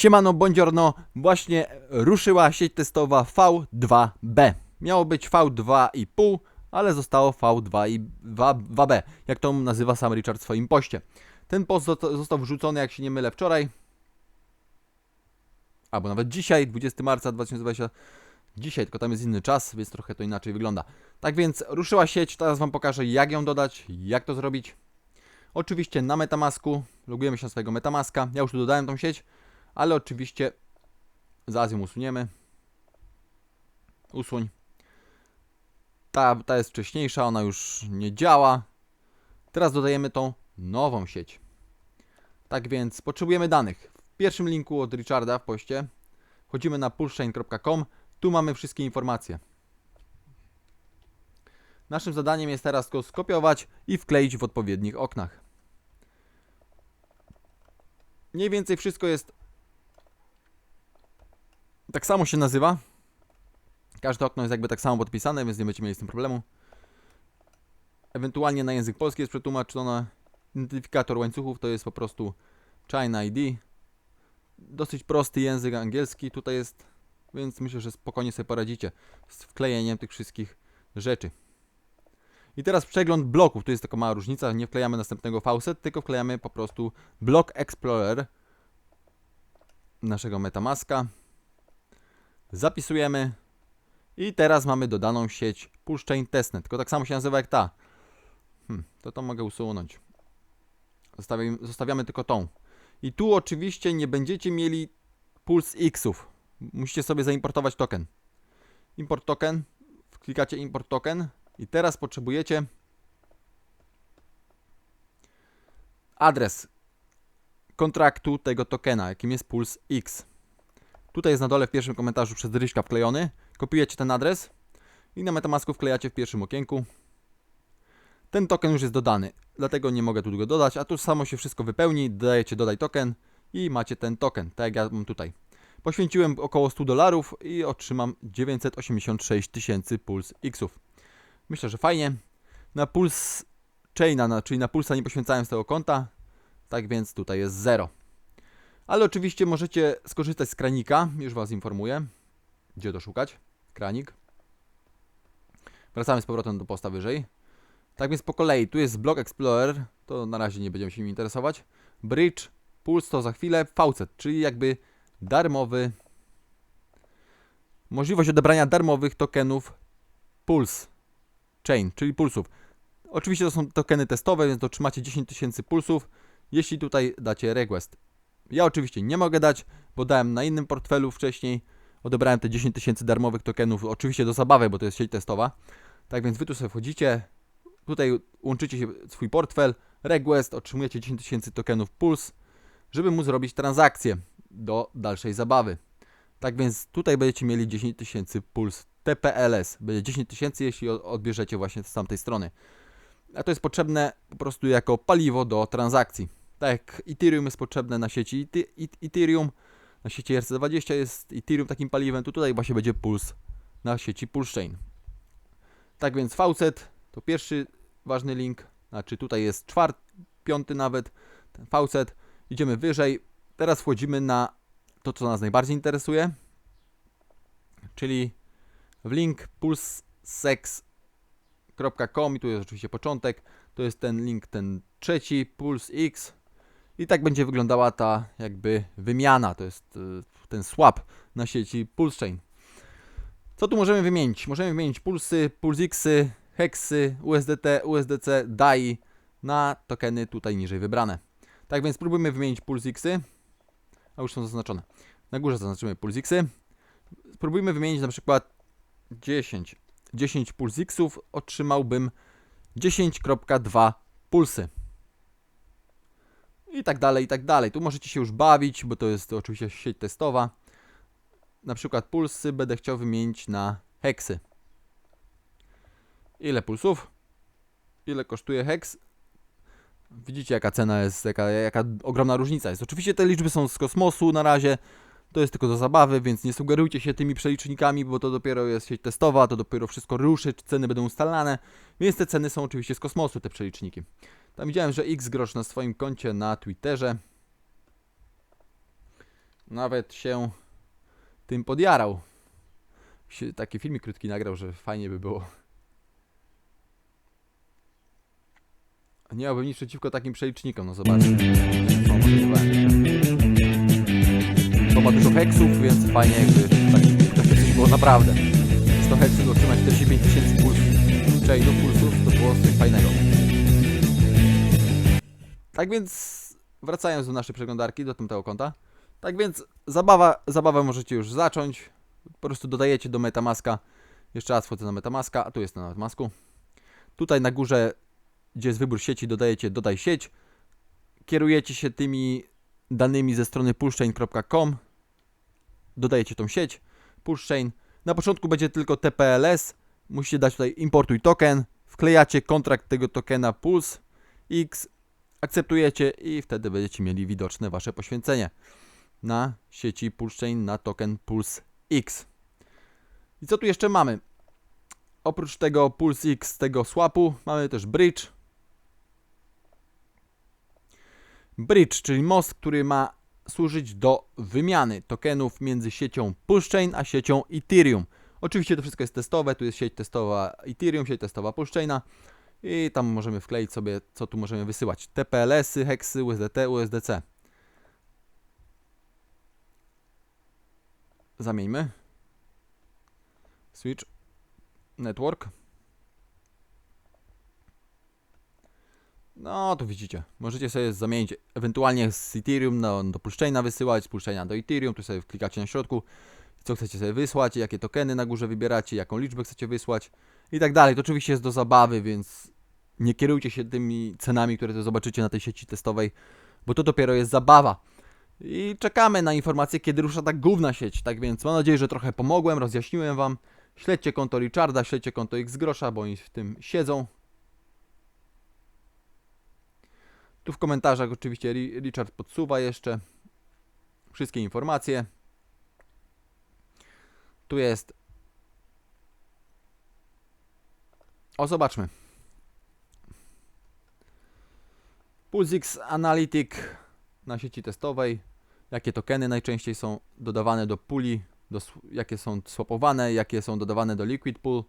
Siemano, buongiorno, właśnie ruszyła sieć testowa V2B. Miało być V2,5, ale zostało V2,2B, jak to nazywa sam Richard w swoim poście. Ten post zosta- został wrzucony, jak się nie mylę, wczoraj, albo nawet dzisiaj, 20 marca 2020. Dzisiaj, tylko tam jest inny czas, więc trochę to inaczej wygląda. Tak więc ruszyła sieć, teraz Wam pokażę jak ją dodać, jak to zrobić. Oczywiście na Metamasku, logujemy się na swojego Metamaska. Ja już tu dodałem tą sieć, ale oczywiście zaraz ją usuniemy. Usuń. Ta, ta jest wcześniejsza, ona już nie działa. Teraz dodajemy tą nową sieć. Tak więc potrzebujemy danych. W pierwszym linku od Richarda w poście wchodzimy na pullchain.com. Tu mamy wszystkie informacje. Naszym zadaniem jest teraz go skopiować i wkleić w odpowiednich oknach. Mniej więcej wszystko jest tak samo się nazywa. Każde okno jest jakby tak samo podpisane, więc nie będziecie mieli z tym problemu. Ewentualnie na język polski jest przetłumaczone. Identyfikator łańcuchów to jest po prostu China ID. Dosyć prosty język angielski tutaj jest, więc myślę, że spokojnie sobie poradzicie z wklejeniem tych wszystkich rzeczy. I teraz przegląd bloków. Tu jest taka mała różnica. Nie wklejamy następnego faucet, tylko wklejamy po prostu Block Explorer naszego Metamaska. Zapisujemy. I teraz mamy dodaną sieć Pushchain Testnet. Tylko tak samo się nazywa jak ta. Hmm, to to mogę usunąć. Zostawiamy, zostawiamy tylko tą. I tu oczywiście nie będziecie mieli Puls Xów. Musicie sobie zaimportować token. Import token. Klikacie import token. I teraz potrzebujecie adres kontraktu tego tokena, jakim jest Puls X. Tutaj jest na dole w pierwszym komentarzu przez Ryśka wklejony. Kopiujecie ten adres i na Metamasku wklejacie w pierwszym okienku. Ten token już jest dodany, dlatego nie mogę tu go dodać, a tu samo się wszystko wypełni, dodajecie dodaj token i macie ten token, tak jak ja mam tutaj. Poświęciłem około 100 dolarów i otrzymam 986 tysięcy Puls Xów. Myślę, że fajnie. Na Puls Chaina, na, czyli na Pulsa nie poświęcałem z tego konta, tak więc tutaj jest 0. Ale oczywiście możecie skorzystać z kranika, już Was informuję, gdzie to szukać. Kranik. Wracamy z powrotem do posta wyżej. Tak więc po kolei, tu jest Block Explorer, to na razie nie będziemy się nim interesować. Bridge, Puls to za chwilę, Faucet, czyli jakby darmowy, możliwość odebrania darmowych tokenów Puls Chain, czyli pulsów. Oczywiście to są tokeny testowe, więc otrzymacie 10 tysięcy pulsów, jeśli tutaj dacie request. Ja oczywiście nie mogę dać, bo dałem na innym portfelu wcześniej. Odebrałem te 10 tysięcy darmowych tokenów, oczywiście do zabawy, bo to jest sieć testowa. Tak więc wy tu sobie wchodzicie, tutaj łączycie się swój portfel, request, otrzymujecie 10 tysięcy tokenów puls, żeby móc zrobić transakcję do dalszej zabawy. Tak więc tutaj będziecie mieli 10 tysięcy puls TPLS. Będzie 10 tysięcy, jeśli odbierzecie właśnie z tamtej strony. A to jest potrzebne po prostu jako paliwo do transakcji. Tak jak Ethereum jest potrzebne na sieci Eth- Eth- Ethereum, na sieci RC20 jest Ethereum takim paliwem, to tutaj właśnie będzie Puls na sieci Pulsechain. Tak więc Faucet to pierwszy ważny link, znaczy tutaj jest czwarty, piąty nawet, ten Faucet. Idziemy wyżej, teraz wchodzimy na to, co nas najbardziej interesuje, czyli w link pulsex.com i tu jest oczywiście początek. To jest ten link, ten trzeci, Puls X. I tak będzie wyglądała ta jakby wymiana, to jest y, ten swap na sieci Pulsechain. Co tu możemy wymienić? Możemy wymienić pulsy, pulsixy, heksy, USDT, USDC, DAI na tokeny tutaj niżej wybrane. Tak więc spróbujmy wymienić pulsixy. A już są zaznaczone. Na górze zaznaczymy pulsixy. Spróbujmy wymienić na przykład 10. 10 pulsixów otrzymałbym 10.2 pulsy. I tak dalej, i tak dalej. Tu możecie się już bawić, bo to jest oczywiście sieć testowa. Na przykład pulsy będę chciał wymienić na heksy. Ile pulsów? Ile kosztuje heks? Widzicie jaka cena jest, jaka, jaka ogromna różnica jest. Oczywiście te liczby są z kosmosu na razie. To jest tylko do zabawy, więc nie sugerujcie się tymi przelicznikami, bo to dopiero jest sieć testowa, to dopiero wszystko ruszy, ceny będą ustalane, więc te ceny są oczywiście z kosmosu, te przeliczniki. Tam widziałem, że X grosz na swoim koncie na Twitterze nawet się tym podjarał. Taki filmik krótki nagrał, że fajnie by było. Nie miałbym nic przeciwko takim przelicznikom, no zobaczcie. To ma dużo heksów, więc fajnie jakby taki, takie coś było naprawdę. 100 heksów otrzymać 45 tysięcy puls, chainów, pulsów, to było coś fajnego. Tak więc wracając do naszej przeglądarki, do tamtego konta. Tak więc zabawa, zabawę możecie już zacząć. Po prostu dodajecie do Metamaska. Jeszcze raz wchodzę na Metamaska, a tu jest na Metamasku. Tutaj na górze, gdzie jest wybór sieci, dodajecie dodaj sieć. Kierujecie się tymi danymi ze strony pushchain.com. Dodajecie tą sieć, pushchain. Na początku będzie tylko TPLS. Musicie dać tutaj importuj token. Wklejacie kontrakt tego tokena Puls X akceptujecie i wtedy będziecie mieli widoczne wasze poświęcenie na sieci Pulsechain na token Pulse X. I co tu jeszcze mamy? Oprócz tego Pulse X, tego swapu, mamy też bridge. Bridge, czyli most, który ma służyć do wymiany tokenów między siecią Pulsechain a siecią Ethereum. Oczywiście to wszystko jest testowe, tu jest sieć testowa Ethereum, sieć testowa Pulsechaina. I tam możemy wkleić sobie, co tu możemy wysyłać. TPLS-y, heksy, USDT, USDC. Zamieńmy. Switch. Network. No, tu widzicie. Możecie sobie zamienić ewentualnie z Ethereum no, do Pulsechaina wysyłać, z Pulsechaina do Ethereum. Tu sobie klikacie na środku, co chcecie sobie wysłać, jakie tokeny na górze wybieracie, jaką liczbę chcecie wysłać i tak dalej. To oczywiście jest do zabawy, więc nie kierujcie się tymi cenami, które to zobaczycie na tej sieci testowej, bo to dopiero jest zabawa. I czekamy na informacje, kiedy rusza ta główna sieć. Tak więc mam nadzieję, że trochę pomogłem, rozjaśniłem Wam. Śledźcie konto Richarda, śledźcie konto X Grosza, bo oni w tym siedzą. Tu w komentarzach oczywiście Ri- Richard podsuwa jeszcze wszystkie informacje. Tu jest. O, zobaczmy. PulseX Analytic na sieci testowej. Jakie tokeny najczęściej są dodawane do puli, do, jakie są swapowane, jakie są dodawane do Liquid Pool.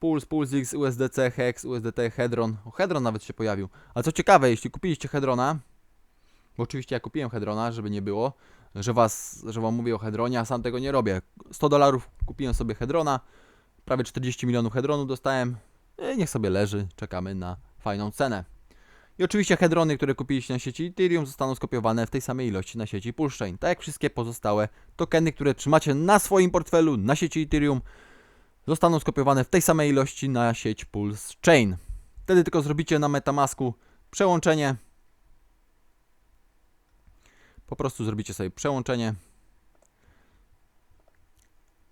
Pulse, PulseX, USDC, Hex, USDT, Hedron. O, Hedron nawet się pojawił. Ale co ciekawe, jeśli kupiliście Hedrona, bo oczywiście ja kupiłem Hedrona, żeby nie było, że, was, że wam mówię o Hedronie, a sam tego nie robię. 100 dolarów kupiłem sobie Hedrona, prawie 40 milionów Hedronów dostałem. I niech sobie leży, czekamy na fajną cenę. I oczywiście hedrony, które kupiliście na sieci Ethereum zostaną skopiowane w tej samej ilości na sieci Pulsechain. Tak jak wszystkie pozostałe tokeny, które trzymacie na swoim portfelu na sieci Ethereum zostaną skopiowane w tej samej ilości na sieć Pulsechain. Wtedy tylko zrobicie na Metamasku przełączenie. Po prostu zrobicie sobie przełączenie.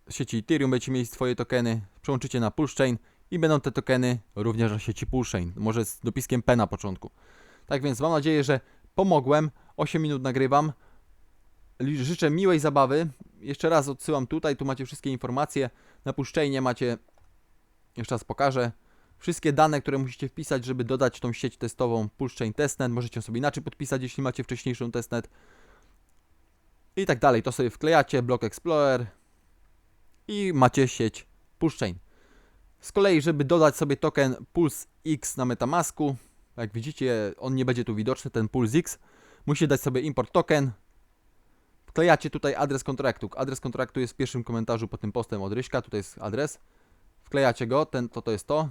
Z sieci Ethereum będziecie mieli swoje tokeny, przełączycie na Pulsechain i będą te tokeny również na sieci Pulsechain, może z dopiskiem P na początku. Tak więc mam nadzieję, że pomogłem. 8 minut nagrywam. Życzę miłej zabawy. Jeszcze raz odsyłam tutaj, tu macie wszystkie informacje. Na Pulsechainie macie, jeszcze raz pokażę, wszystkie dane, które musicie wpisać, żeby dodać tą sieć testową Pulsechain Testnet. Możecie sobie inaczej podpisać, jeśli macie wcześniejszą testnet. I tak dalej. To sobie wklejacie, Block Explorer i macie sieć Pulsechain. Z kolei, żeby dodać sobie token Pulse X na Metamasku, jak widzicie, on nie będzie tu widoczny, ten Pulse X, musicie dać sobie import token. Wklejacie tutaj adres kontraktu. Adres kontraktu jest w pierwszym komentarzu pod tym postem od Ryśka, tutaj jest adres. Wklejacie go, ten, to, to jest to.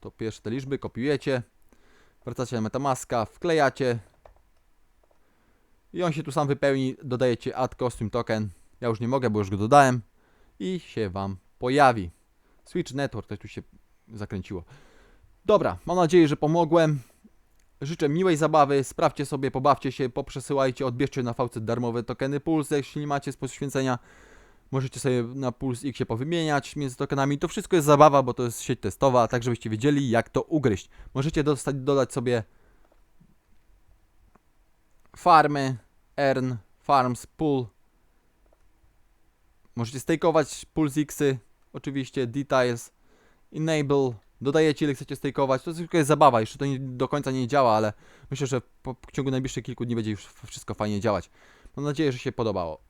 To pierwsze te liczby, kopiujecie. Wracacie na Metamaska, wklejacie. I on się tu sam wypełni, dodajecie add costume token. Ja już nie mogę, bo już go dodałem. I się Wam pojawi. Switch Network, to tu się zakręciło. Dobra, mam nadzieję, że pomogłem. Życzę miłej zabawy, sprawdźcie sobie, pobawcie się, poprzesyłajcie, odbierzcie na VC darmowe tokeny Pulse, jeśli nie macie z poświęcenia. Możecie sobie na Pulse X się powymieniać między tokenami. To wszystko jest zabawa, bo to jest sieć testowa, tak żebyście wiedzieli jak to ugryźć. Możecie dostać, dodać sobie farmy, earn, farms, pool. Możecie stakeować Pulse Xy, oczywiście details, enable, dodajecie ile chcecie stakeować, to tylko jest zabawa, jeszcze to nie, do końca nie działa, ale myślę, że po w ciągu najbliższych kilku dni będzie już wszystko fajnie działać. Mam nadzieję, że się podobało.